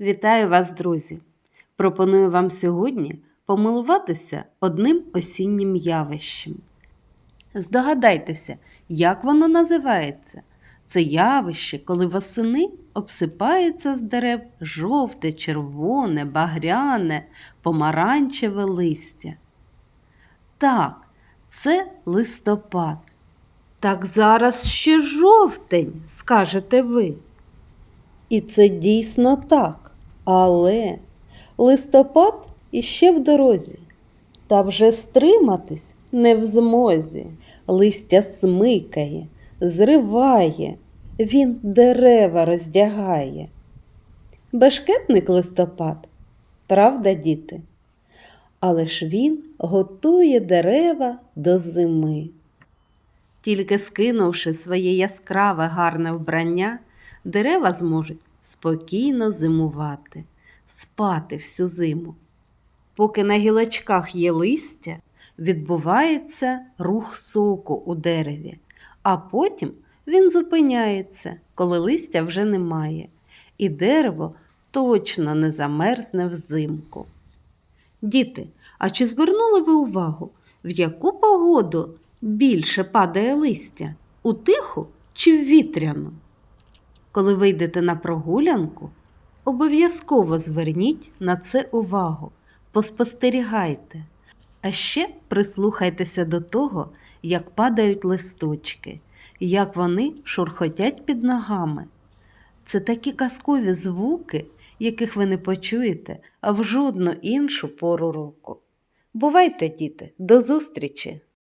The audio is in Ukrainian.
Вітаю вас, друзі! Пропоную вам сьогодні помилуватися одним осіннім явищем. Здогадайтеся, як воно називається. Це явище, коли восени обсипається з дерев жовте, червоне, багряне, помаранчеве листя. Так, це листопад. Так зараз ще жовтень, скажете ви. І це дійсно так. Але листопад іще в дорозі, та вже стриматись не в змозі. Листя смикає, зриває, він дерева роздягає. Бешкетник листопад, правда, діти? Але ж він готує дерева до зими. Тільки скинувши своє яскраве гарне вбрання, дерева зможуть спокійно зимувати, спати всю зиму. Поки на гілочках є листя, відбувається рух соку у дереві, а потім він зупиняється, коли листя вже немає, і дерево точно не замерзне взимку. Діти, а чи звернули ви увагу, в яку погоду більше падає листя? У тиху чи в вітряну? Коли вийдете на прогулянку, обов'язково зверніть на це увагу, поспостерігайте. А ще прислухайтеся до того, як падають листочки, як вони шурхотять під ногами. Це такі казкові звуки, яких ви не почуєте, в жодну іншу пору року. Бувайте, діти, до зустрічі!